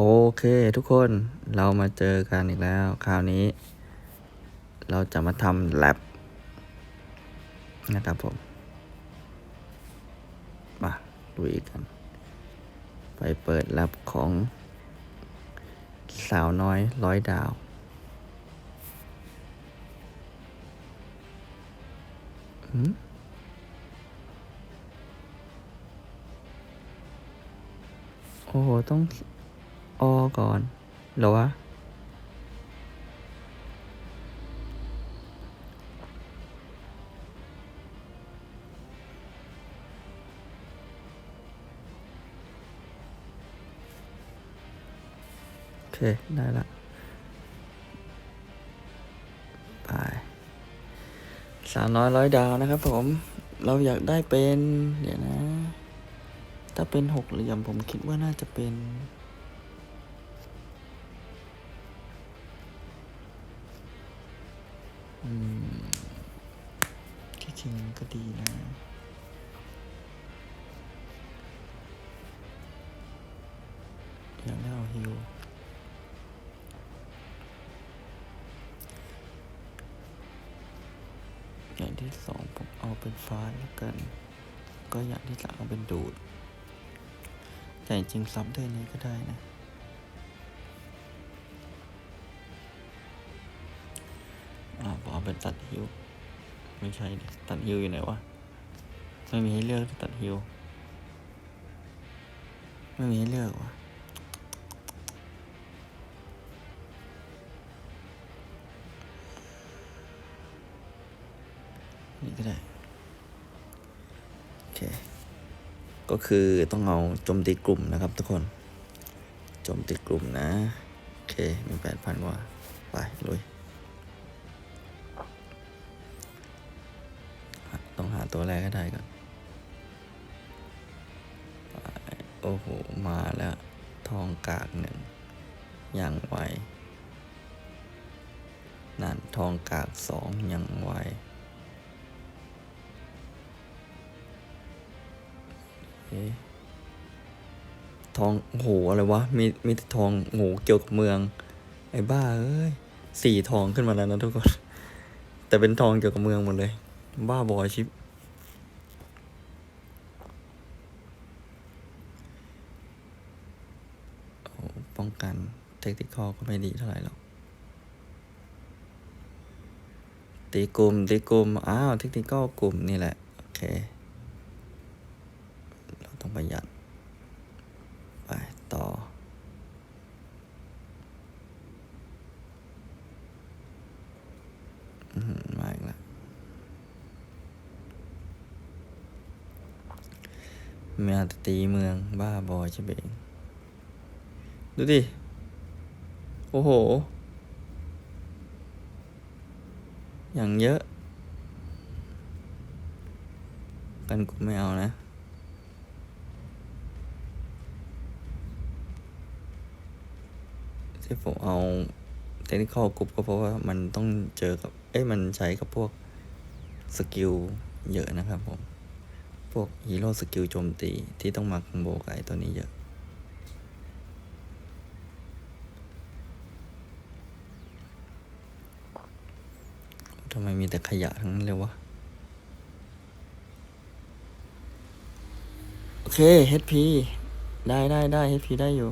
โอเคทุกคนเรามาเจอกันอีกแล้ว คราวนี้ เราจะมาทำแ a บนะครับผม มาดูอีกกัน ไปเปิดแ a บของสาวน้อยร้อยดาวหืมโอ้โหต้อง ออก่อนหรอวะ โอเค ได้ละไปสามน้อยร้อยดาวนะครับผม เราอยากได้เป็น เดี๋ยวนะ ถ้าเป็นหกเหลี่ยมผมคิดว่าน่าจะเป็น ริงก็ดีนะอยากได้เอาฮิวอย่างที่สองผมเอาเป็นฟ้าแล้วกัน ก็อย่างที่สามเอาเป็นดูด แต่จริงซ้ำด้วยนี้ก็ได้นะอ่าผมเอาเป็นตัดฮิว ไม่ใช่ตัดฮิวอยู่ไหนวะ ไม่มีให้เลือกตัดฮิว ไม่มีให้เลือกวะนี่ก็ได้ โอเค ก็คือต้องเอาโจมตีกลุ่มนะครับทุกคนโจมตีกลุ่มนะ โอเคมีแปดพันกว่า ไปลุย ตัวแรกให้ได้ก่อนโอ้โห มาแล้ว ทองกากหนึ่ง อย่างไว นั่นทองกากสองอย่างไวเอทองโอ้โห อะไรวะ มี มีทองโอ้โหเกี่ยวกับเมือง ไอ้บ้า เอ้ย สี่ทองขึ้นมาแล้วนะทุกคน แต่เป็นทองเกี่ยวกับเมืองหมดเลย บ้าบอยชิป โอ้โหป้องกันเทคนิคก็ไม่ดีเท่าไหร่หรอกตีกลุ่มตีกลุ่มอ้าวเทคนิคกลุ่มนี่แหละ โอเค เราต้องประหยัด ไปต่ออืมมาอีกแล้วเมียจะตีเมืองบ้าบอยใช่เบงดูดิ โอ้โห อย่างเยอะ กันกูไม่เอานะที่ผมเอาเทคนิคอลกรุ๊ปก็เพราะว่ามันต้องเจอกับ เอ้ยมันใช้กับพวกสกิลเยอะนะครับผม พวกฮีโร่สกิลโจมตีที่ต้องมาคอมโบกับไอ้ตัวนี้เยอะ ทำไมมีแต่ขยะทั้งนั้นเลยวะ โอเค HP ได้ได้ได้ HP ได้อยู่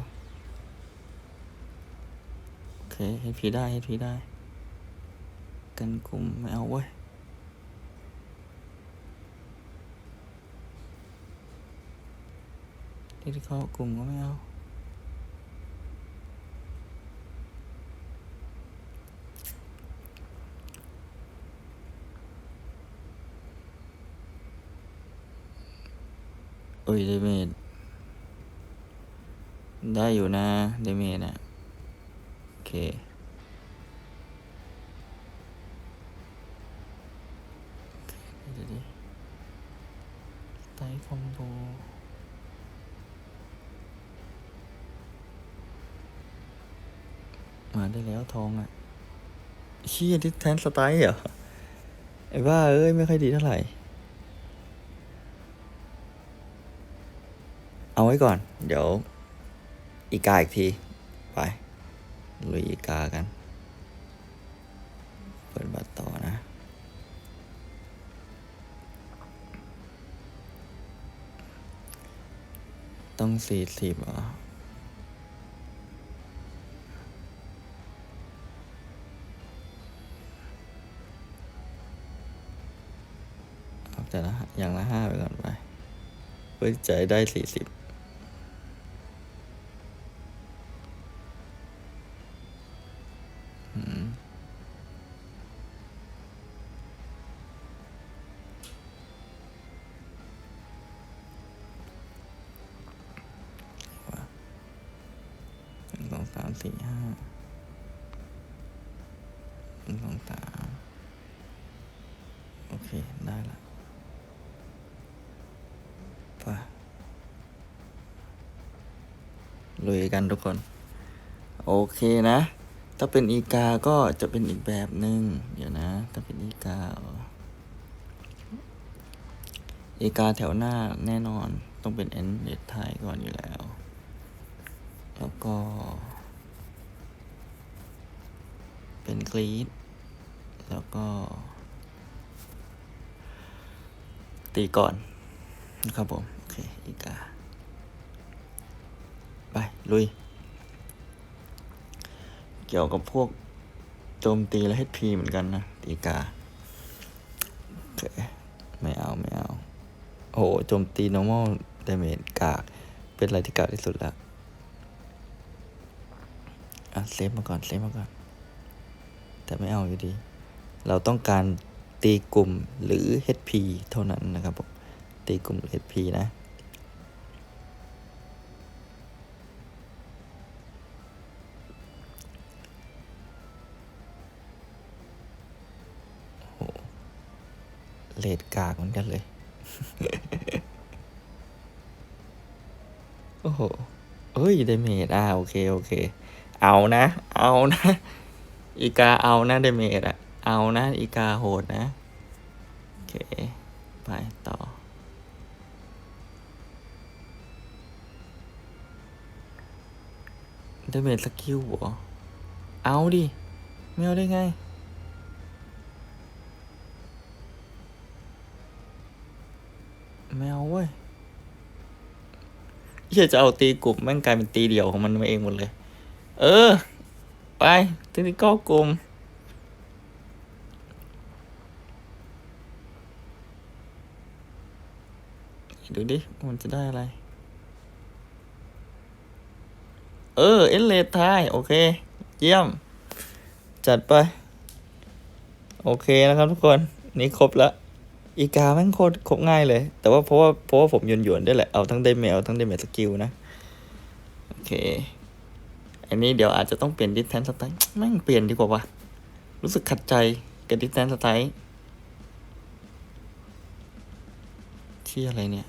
โอเค HP ได้ HP ได้ กันกลุ่มไม่เอาเว้ยที่เขากลุ่มก็ไม่เอา ยเดเมจได้อยู่นะเดเมจอะโอเคเดี๋ยวดิไตคอมโบมาได้แล้วทองอะเชี่ยที่แทนสไตล์เหรอ ไอ้บ้าเอ้ย ไม่ค่อยดีเท่าไหร่ เอาไว้ก่อน เดี๋ยว อีกาอีกที ไปลุยอีกากัน เปิดบัตรต่อนะ ต้องสี่สิบเหรอเอาแต่ละอย่างละห้าไปก่อนไป เพื่อจะได้สี่สิบ สามสี่ห้าหนึ่งสองสามโอเค ได้ละไปลุยกันทุกคน โอเคนะ ถ้าเป็นอีกา ก็จะเป็นอีกแบบหนึ่งเดี๋ยวนะ ถ้าเป็นอีกาเหรออีกาแถวหน้าแน่นอนต้องเป็นเอ็นเดไทยก่อนอยู่แล้ว แล้วก็ เป็นกรีดแล้วก็ ตีก่อนนะครับผม โอเค อีกา ไป ลุย เกี่ยวกับพวกโจมตีและ HP เหมือนกันนะ ตีกา โอเค ไม่เอา ไม่เอา โอ้โหโจมตี normal damage กาก เป็นอะไรที่กากที่สุดแล้วอะเซฟมาก่อน เซฟมาก่อน แต่ไม่เอาอยู่ดี เราต้องการตีกลุ่มหรือ HP เท่านั้นนะครับผมตีกลุ่ม HP นะโอ้โหเลดกากเหมือนกันเลย โอ้โห เอ้ย ได้เมจอ่าโอเค โอเค เอานะ เอานะ อีกาเอานะไดเมจอะเอานะอีกาโหดนะ โอเค ไปต่อไดเมจสกิลหรอเอาดิ ไม่เอาได้ไง ไม่เอาเว้ยเฮียจะเอาตีกลุ่มแม่งกลายเป็นตีเดี่ยวของมันมาเองหมดเลย เออ ไป ทีนี้ก็กลุ่มดูดิ มันจะได้อะไร เออ เอเลทาย โอเค เยี่ยม จัดไป โอเคนะครับทุกคน นี่ครบล้วอีกาแม่งโคตรครบง่ายเลย แต่ว่าเพราะว่าเพราะว่าผมหยวนหยวนๆด้วยแหละ เอาทั้งเดเมลทั้งเดเมสกิลนะ โอเค อันนี้เดี๋ยวอาจจะต้องเปลี่ยนดิสแทนสไตล์แม่งเปลี่ยนดีกว่าวะรู้สึกขัดใจกับดิสแทนสไตล์ที่อะไรเนี่ย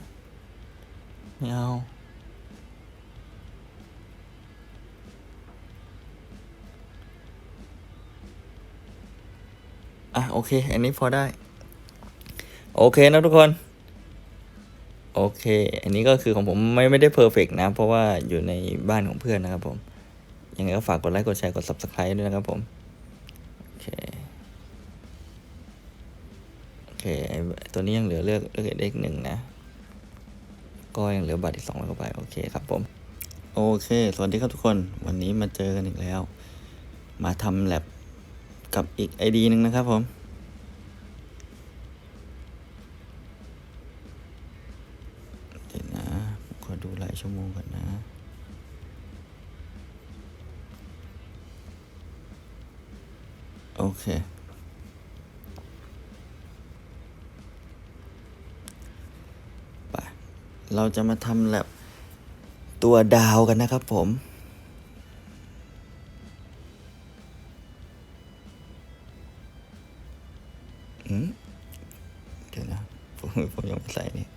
ไม่เอาอะโอเค อันนี้พอได้ โอเคนะทุกคน โอเค อันนี้ก็คือของผมไม่ไม่ได้เพอร์เฟกนะ เพราะว่าอยู่ในบ้านของเพื่อนนะครับผม ยังไงก็ฝากกดไลค์ กดแชร์ กด subscribe ด้วยนะครับผม โอเค โอเค ตัวนี้ยังเหลือเลือกเลือกเลขหนึ่งนะ ก็ยังเหลือบัตรอีกสองร้าใบโอเคครับผม โอเค สวัสดีครับทุกคน วันนี้มาเจอกันอีกแล้ว มาทำแลบกับอีกไอดีหนึ่งนะครับผมเดี๋ยวนะ ขอดูรายชั่วโมงก่อนนะ โอเค ไป เราจะมาทำแลบตัวดาวกันนะครับผม อืมเดี๋ยวนะ ผมผมยังไม่ใส่นี่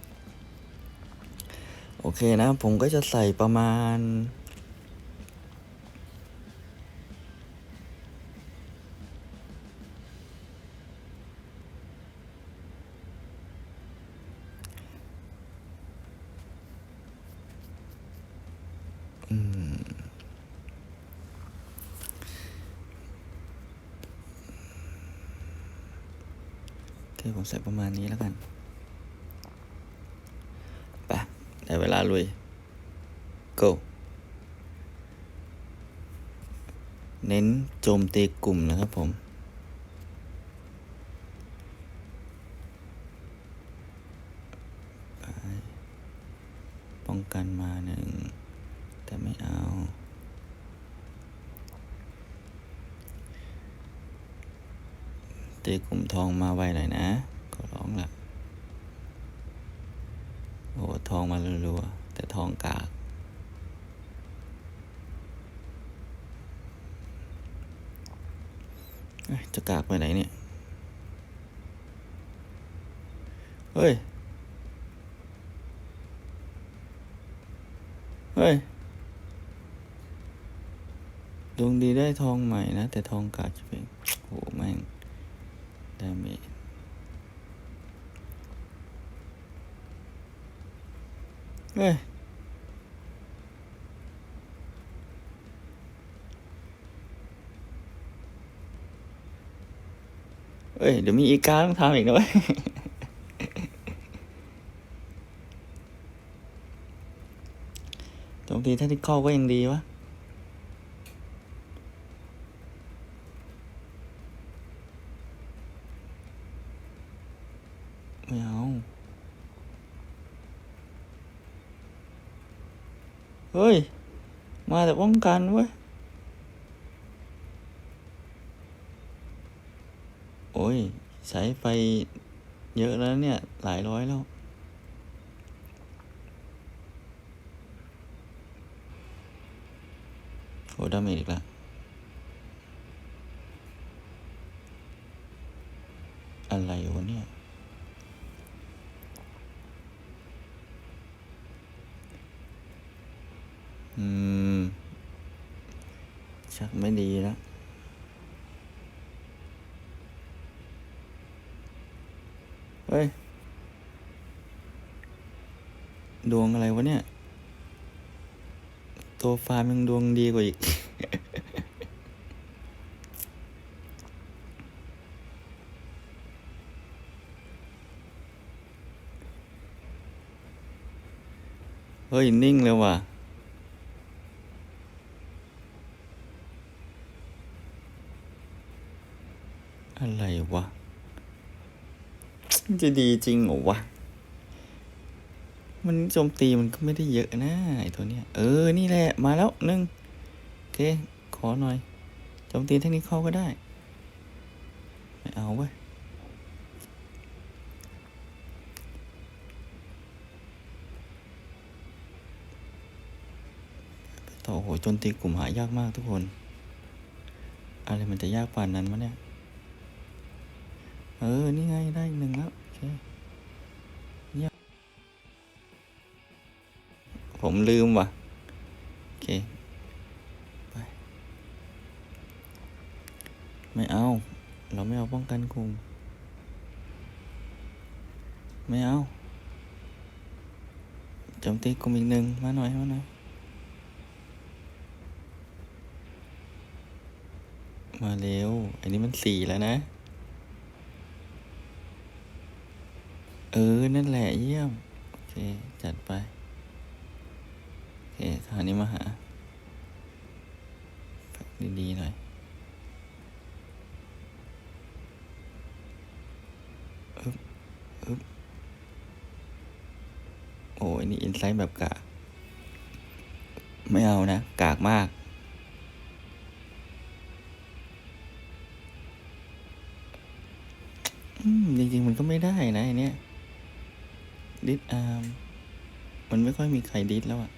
โอเคนะ ผมก็จะใส่ประมาณ เคผมใส่ประมาณนี้แล้วกันไปได้เวลาลุย go เน้นโจมตีกลุ่มนะครับผม ป้องกันมาหนึ่ง แต่ไม่เอา ตีกลุ่มทองมาไวหน่อยนะขอร้องละโอ้ทองมารัวๆ แต่ทองกาก จะกากไปไหนเนี่ย เฮ้ย เฮ้ยดวงดีได้ทองใหม่นะ แต่ทองกาดจะเป็นโหแม่ง ดาเมจเฮ้ยเอ้ย เดี๋ยวมีอีกาต้องทำอีกนะเว้ยโจมตีแทคติคอก็ยังดีวะ ไม่เอา เฮ้ย มาแต่ป้องกันเว้ย โอ้ย ใช้ไปเยอะแล้วเนี่ย หลายร้อยแล้ว โอ้ดาเมจอีกแล้วอะไรวะเนี่ย อืม ชักไม่ดีแล้วเฮ้ย ดวงอะไรวะเนี่ย ตัวฟาร์มยังดวงดีกว่าอีก เฮ้ย นิ่งเลยว่ะ อะไรวะ มัน จะดีจริงเหรอวะ มันโจมตีมันก็ไม่ได้เยอะนะไอตัวเนี้ย เออ นี่แหละ มาแล้วหนึ่งโอเค ขอหน่อย โจมตีเทคนิคเข้าก็ได้ ไม่เอาเว้ยต่อโอ้โหโจมตีกลุ่มหายากมากทุกคน อะไรมันจะยากปานนั้นวะเนี่ย เออ นี่ไงได้อีกหนึ่งแล้ว เคเยี่ยผมลืมว่ะ โอเค ไป ไม่เอา เราไม่เอาป้องกันกลุ่ม ไม่เอาโจมตีกลุ่มอีกหนึ่งมาหน่อยมาหน่อยมาเร็ว อันนี้มันสี่แล้วนะ ออนั่นแหละเยี่ยม โอเค จัดไป โอเคคราวนี้มาหาดีๆหน่อย อึ๊บอึ๊บโอ้ยนี่อินไซต์แบบกาก ไม่เอานะ กากมากอืมจริง ๆ มันก็ไม่ได้นะไอเนี้ย ดิสอาร์มมันไม่ค่อยมีใครดิสแล้วอะ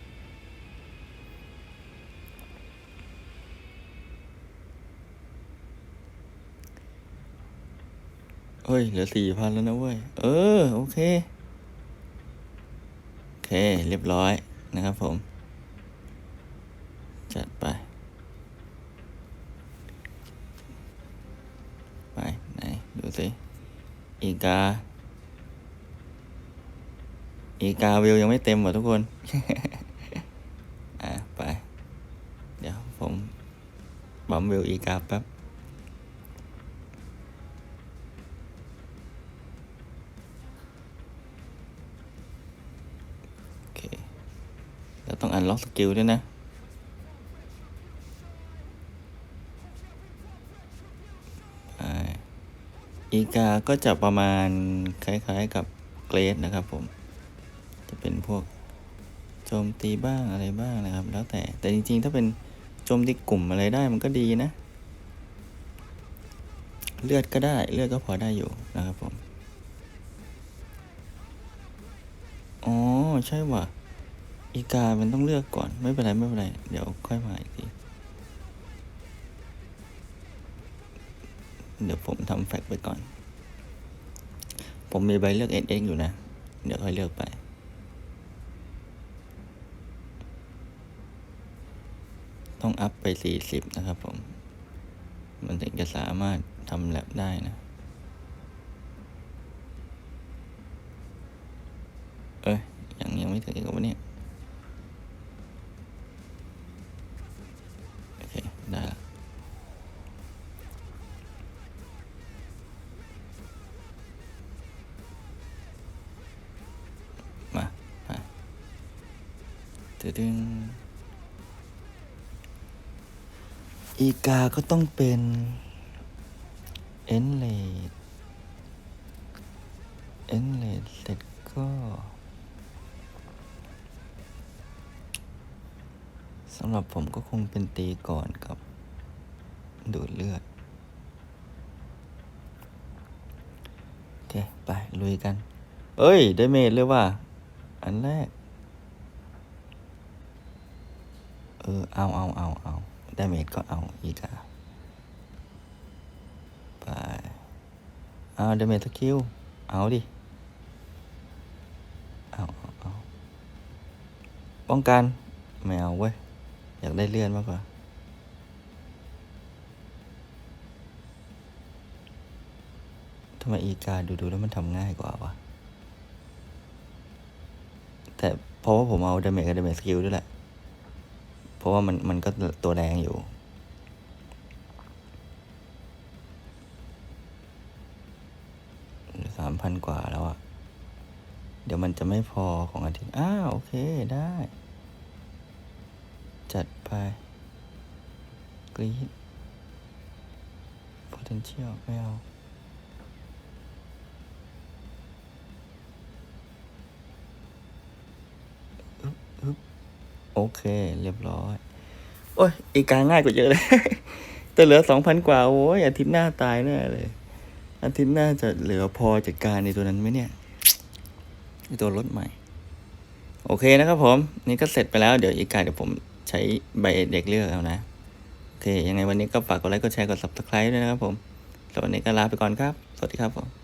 เฮ้ย เหลือสี่พันแล้วนะเว้ย เออ โอเค โอเค เรียบร้อยนะครับผม จัดไป ไป ไหน ดูสิ อีกา อีกาวิวยังไม่เต็มหมดทุกคน อะไป เดี๋ยวผมบัมวิวอีกาแป๊บ โอเค เราต้องอันล็อกสกิลด้วยนะอีกาก็จะประมาณคล้ายๆกับเกรดนะครับผม จะเป็นพวกโจมตีบ้างอะไรบ้างนะครับ แล้วแต่แต่จริงๆ ถ้าเป็นโจมตีกลุ่มอะไรได้มันก็ดีนะ เลือดก็ได้เลือดก็พอได้อยู่นะครับผมอ๋อใช่ว่ะอีกามันต้องเลือกก่อนไม่เป็นไรไม่เป็นไร เดี๋ยวค่อยมาอีกทีเดี๋ยวผมทำแฟกต์ไปก่อน ผมมีใบเลือก NX อยู่นะ เดี๋ยวค่อยเลือกไป ต้องอัพไป 40 นะครับผม มันถึงจะสามารถทำแลบได้นะ เอ้ยยังยังไม่ถึงอีกวะเนี่ย อีกาก็ต้องเป็นเอนเลดเอนเลดเสร็จก็ สำหรับผมก็คงเป็นตีก่อนกับ ดูดเลือด โอเค ไป ลุยกัน เอ้ย ได้เมจเลยว่ะ อันแรก เออ เอาเอาเอาเอา ได้เมจก็เอาอีกอะไปเอาด้เมจสกิลเอาดิเอาเอาเอาป้องกันไม่เอาเว้ย อยากได้เลื่อนมากกว่าทำไมอีกาดูดูๆแล้วมันทำง่ายกว่าวะ แต่เพราะว่าผมเอาดาเมจกับดาเมจสกิลด้วยแหละ เพราะว่ามันมันก็ตัวแรงอยู่ สามพันกว่าแล้วอะเดี๋ยวมันจะไม่พอของอาทิตย์ อ้าว โอเคได้ จัดไปกรีด potential ไม่เอา โอเค เรียบร้อย โอ้ย อีกาง่ายกว่าเยอะเลย แต่เหลือสองพันกว่า โอ้ยอาทิตย์หน้าตายแน่เลย อาทิตย์หน้าจะเหลือพอจัดการในตัวนั้นไหมเนี่ยไอตัวรถใหม่ โอเคนะครับผม นี่ก็เสร็จไปแล้ว เดี๋ยวอีกาเดี๋ยวผมใช้ใบเด็กเลือกเอานะ โอเค ยังไงวันนี้ก็ฝากกดไลค์ กดแชร์ กด subscribe ด้วยนะครับผมสำหรับวันนี้ก็ลาไปก่อนครับ สวัสดีครับผม